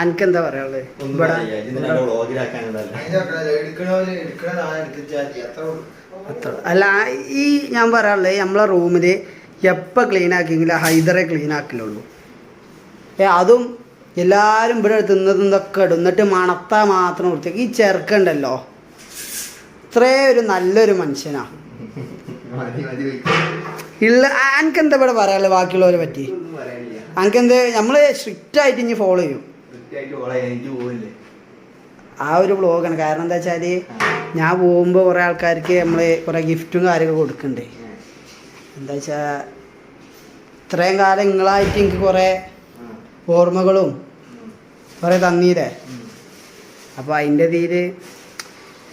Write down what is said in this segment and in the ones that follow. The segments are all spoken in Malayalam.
അനക്കെന്താ പറയാനുള്ളത് അല്ല ഈ ഞാൻ പറയാനുള്ളത് നമ്മളെ റൂമിൽ എപ്പ ക്ലീൻ ആക്കിയെങ്കിലും ഹൈദറെ ക്ലീൻ ആക്കലുള്ളൂ ഏ അതും എല്ലാവരും ഇവിടെ തിന്നതും ഇതൊക്കെ ഇടും. എന്നിട്ട് മണത്താ മാത്രം വൃത്തിയാക്കി. ഈ ചെറുക്കുണ്ടല്ലോ? ഇത്രേ ഒരു നല്ലൊരു മനുഷ്യനാ. ഇല്ല എനിക്കെന്താ ഇവിടെ പറയാനുള്ളത് ബാക്കിയുള്ളവരെ പറ്റി? എനിക്കെന്ത് നമ്മൾ സ്ട്രിക്റ്റ് ആയിട്ട് ഇനി ഫോളോ ചെയ്യും. ആ ഒരു വ്ളോഗാണ് കാരണം എന്താ വെച്ചാൽ ഞാൻ പോകുമ്പോൾ കുറേ ആൾക്കാർക്ക് നമ്മൾ കുറേ ഗിഫ്റ്റും കാര്യങ്ങളും കൊടുക്കണ്ടേ. എന്താ വെച്ചാൽ ഇത്രയും കാലം നിങ്ങളായിട്ട് എനിക്ക് കുറേ ഓർമ്മകളും കുറേ തന്നീരേ അപ്പോൾ അതിന്റെ ഇതിൽ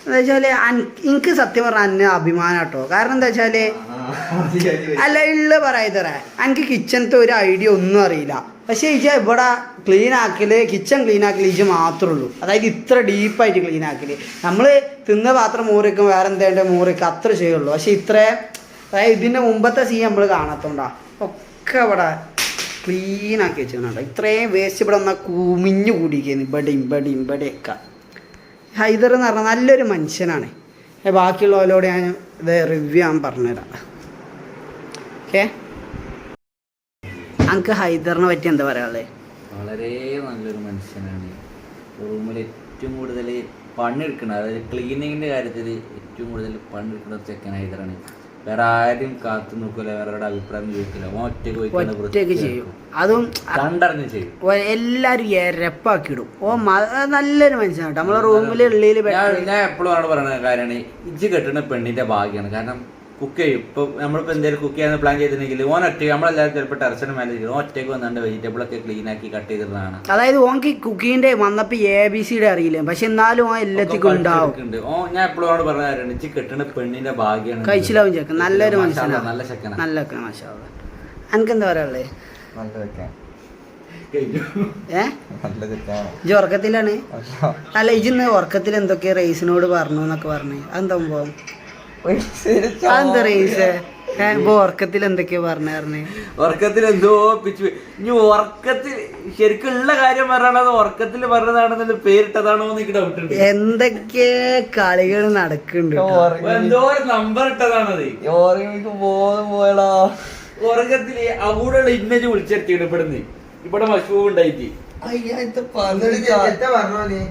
എന്താ വെച്ചാൽ എനിക്ക് സത്യം പറഞ്ഞാൽ അഭിമാനം കേട്ടോ കാരണം എന്താ വെച്ചാൽ അല്ല ഇള്ള പറയതറേ എനിക്ക് കിച്ചണത്തെ ഒരു ഐഡിയ ഒന്നും അറിയില്ല. പക്ഷേ ഇജ ഇവിടെ ക്ലീൻ ആക്കൽ കിച്ചൺ ക്ലീൻ ആക്കൽ ഇജ മാത്രമേ ഉള്ളൂ. അതായത് ഇത്ര ഡീപ്പായിട്ട് ക്ലീൻ ആക്കൽ. നമ്മൾ തിന്ന പാത്രം മൂറിക്കും വേറെ എന്തേണ്ട മൂറിക്കും അത്ര ചെയ്യുള്ളൂ. പക്ഷെ ഇത്ര അതായത് ഇതിന്റെ മുമ്പത്തെ സീൻ നമ്മൾ കാണാത്തോണ്ടാ. ഒക്കെ ഇവിടെ ക്ലീൻ ആക്കി വെച്ചിട്ടുണ്ട് ഇത്രയും വേസ്റ്റ് ഇവിടെ വന്നാൽ കുമിഞ്ഞു കൂടിയിരിക്കുന്നു. ഇവിടെ ഇമ്പടി ഇവിടെയൊക്കെ ഹൈദർ എന്ന് പറഞ്ഞാൽ നല്ലൊരു മനുഷ്യനാണ്. ബാക്കിയുള്ളവരോട് ഞാൻ ഇത് റിവ്യൂ ഞാൻ പറഞ്ഞുതരാം. ഓക്കെ. അങ്ങക്ക് ഹൈദറിനെ പറ്റി എന്താ പറയാനുള്ളത് വളരെ നല്ലൊരു മനുഷ്യനാണ്. റൂമിൽ ഏറ്റവും കൂടുതൽ പണിയെടുക്കണം അതായത് ക്ലീനിങ്ങിന്റെ കാര്യത്തിൽ ഏറ്റവും കൂടുതൽ പണിയെടുക്കുന്ന ചെക്കൻ ഹൈദറാണ്. വേറെ ആരും കാത്തു നോക്കൂല വേറെ അഭിപ്രായം ചോദിക്കില്ല ഓൻ ഒറ്റയ്ക്ക് ചെയ്യും. അതും കണ്ടറിഞ്ഞ് ചെയ്യും. എല്ലാവരും എല്ലാരും എരപ്പാക്കിയിടും. ഓ നല്ലൊരു മനുഷ്യനാട്ടോ നമ്മളെ റൂമിൽ ഉള്ളിൽ ഞാൻ ഞാൻ എപ്പോഴും ആണ് പറയുന്ന കാര്യമാണ് ഇജ്ജ് കെട്ടുന്ന പെണ്ണിന്റെ ഭാഗ്യമാണ് കാരണം കുക്ക് ചെയ്യും. ഇപ്പൊ നമ്മളിപ്പോ എന്തെങ്കിലും കുക്ക് ചെയ്യാൻ പ്ലാൻ ചെയ്തിട്ടുണ്ടെങ്കിൽ ഓൻ ഒറ്റ നമ്മളെല്ലാവരും ചിലപ്പോൾ ടെറസിന് മേലെ ചെയ്യും ഒറ്റയ്ക്ക് വന്നാണ്ട് വെജിറ്റബിൾ ഒക്കെ ക്ലീൻ ആക്കി കട്ട് ചെയ്തിരുന്നതാണ് അതായത് ഓൻക്ക് കുക്കിങ്ങിന്റെ വന്നപ്പോ എ ബി സിയുടെ അറിയില്ല? പക്ഷെ എന്നാലും ഓൻ എല്ലാത്തിക്കും ഉണ്ടാവും. ഓ ഞാൻ എപ്പോഴും അവിടെ പറഞ്ഞ കാര്യമാണ് ഇച്ചി കിട്ടുന്ന പെണ്ണിന്റെ ഭാഗ്യമാണ് കഴിച്ചിലാവും ചെക്കൻ. നല്ലൊരു മനുഷ്യനാണ് നല്ല ചെക്കനാ. നല്ല മാഷാ എനിക്ക് എന്താ പറയാനുള്ളത് നല്ല ഇജ് ഉറക്കത്തിലാണ്? അല്ല ഇജിന്ന് ഉറക്കത്തിൽ എന്തൊക്കെയാ റേസിനോട് പറഞ്ഞു എന്നൊക്കെ പറഞ്ഞു. അതെന്താ ഇപ്പൊ ഉറക്കത്തിൽ എന്തൊക്കെയാ പറഞ്ഞു പറഞ്ഞു ഉറക്കത്തിൽ എന്തോ പിച്ചു ഇനി ഉറക്കത്തിൽ ശരിക്കുള്ള കാര്യം പറയണത് ഉറക്കത്തിൽ പറഞ്ഞതാണെന്നല്ല പേരിട്ടതാണോ എന്ന് എനിക്ക് ഡൗട്ട് ഉണ്ട്. എന്തൊക്കെ കളികൾ നടക്കുന്നുണ്ട്. എന്തോ ഒരു നമ്പർ ഇട്ടതാണത്. ഓർമ്മക്ക് ബോധം പോയടാ. ഉറക്കത്തിൽ അകൂടെയുള്ള ഇന്നജ് വിളിച്ചെത്തിയാണ് ഇവിടുന്ന് ഇവിടെ മഷൂവ് ഉണ്ടായിട്ട്.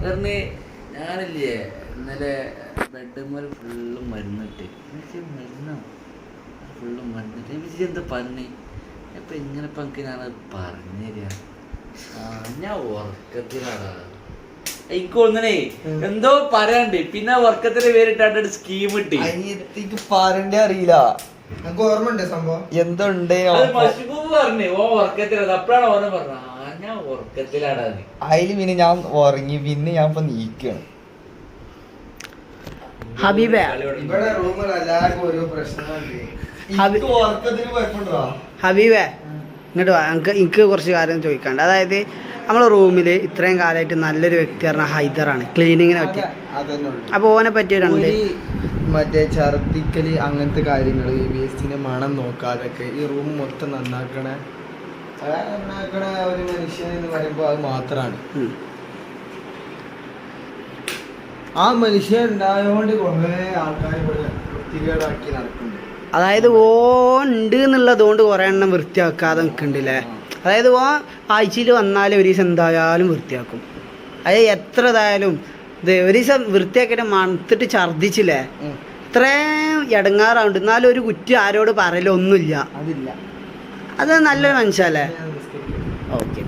പറഞ്ഞ് ഞാനില്ലേ ഇന്നലെ ബെഡ്മേൽ ഫുള്ളും മരുന്നിട്ട് എനിക്ക് മരുന്നോ? ഫുള്ളും മരുന്നിട്ട് എനിക്ക് എന്താ പറഞ്ഞു? ഇപ്പം ഇങ്ങനെ ഇപ്പം എനിക്ക് ഞാനത് പറഞ്ഞുതരാ ആ ഞാൻ ഉറക്കത്തിലാടാ. എനിക്ക് ഒന്നിനെ എന്തോ പറയാണ്ട് പിന്നെ ഉറക്കത്തിന്റെ പേരിട്ടാണ്ട് സ്കീം ഇട്ടി. അനിയത്തിക്ക് പറയണ്ടേ അറിയില്ല. നമുക്ക് ഓർമ്മയുണ്ട് സംഭവം? എന്തുണ്ട് ഉണ്ട് പറഞ്ഞു ഓ ഉറക്കത്തിലാണ് അപ്പഴാണ് പറഞ്ഞ ഞാൻ അതിൽ പിന്നെ ഞാൻ ഉറങ്ങി പിന്നെ ഞാൻ ഇപ്പൊ നീക്കാണ്. ഹബീബേ. ഇങ്ങോട്ട് വാ. എനിക്ക് എനിക്ക് കുറച്ച് കാര്യം ചോദിക്കാണ്ട് അതായത് നമ്മളെ റൂമിൽ ഇത്രയും കാലമായിട്ട് നല്ലൊരു വ്യക്തി പറഞ്ഞാൽ ഹൈദറാണ്. ക്ലീനിങ്ങിനെ പറ്റി. അപ്പോൾ ഓനെ പറ്റിയ രണ്ട് മറ്റേ ഛർദിക്കൽ അങ്ങനത്തെ കാര്യങ്ങൾ വേസ്റ്റിന് മണം നോക്കാതൊക്കെ ഈ റൂം മൊത്തം നന്നാക്കണ നന്നാക്കണ ഒരു മനുഷ്യൻ എന്ന് പറയുമ്പോൾ അത് മാത്രമാണ്. ആ മനുഷ്യൻ ഉണ്ടായതുകൊണ്ട് കുറേ ആൾക്കാർ ഇവിടെ വൃത്തികേടാക്കി നടക്കുന്നുണ്ട് അതായത് ഓ ഉണ്ട് എന്നുള്ളത് കൊണ്ട് കുറേ എണ്ണം വൃത്തിയാക്കാതെ നിൽക്കുന്നുണ്ടല്ലേ അതായത് ഓ ആഴ്ചയിൽ വന്നാലും ഒരു ദിവസം എന്തായാലും വൃത്തിയാക്കും. അതായത് എത്ര ഇതായാലും ഇത് ഒരു ദിവസം വൃത്തിയാക്കിയിട്ട് മണത്തിട്ട് ഛർദ്ദിച്ചില്ലേ. ഇത്രയും ഇടങ്ങാറുണ്ട് എന്നാലും ഒരു കുറ്റി ആരോട് പറയലൊന്നുമില്ല അതില്ല. അത് നല്ലൊരു മനുഷ്യല്ലേ ഓക്കെ.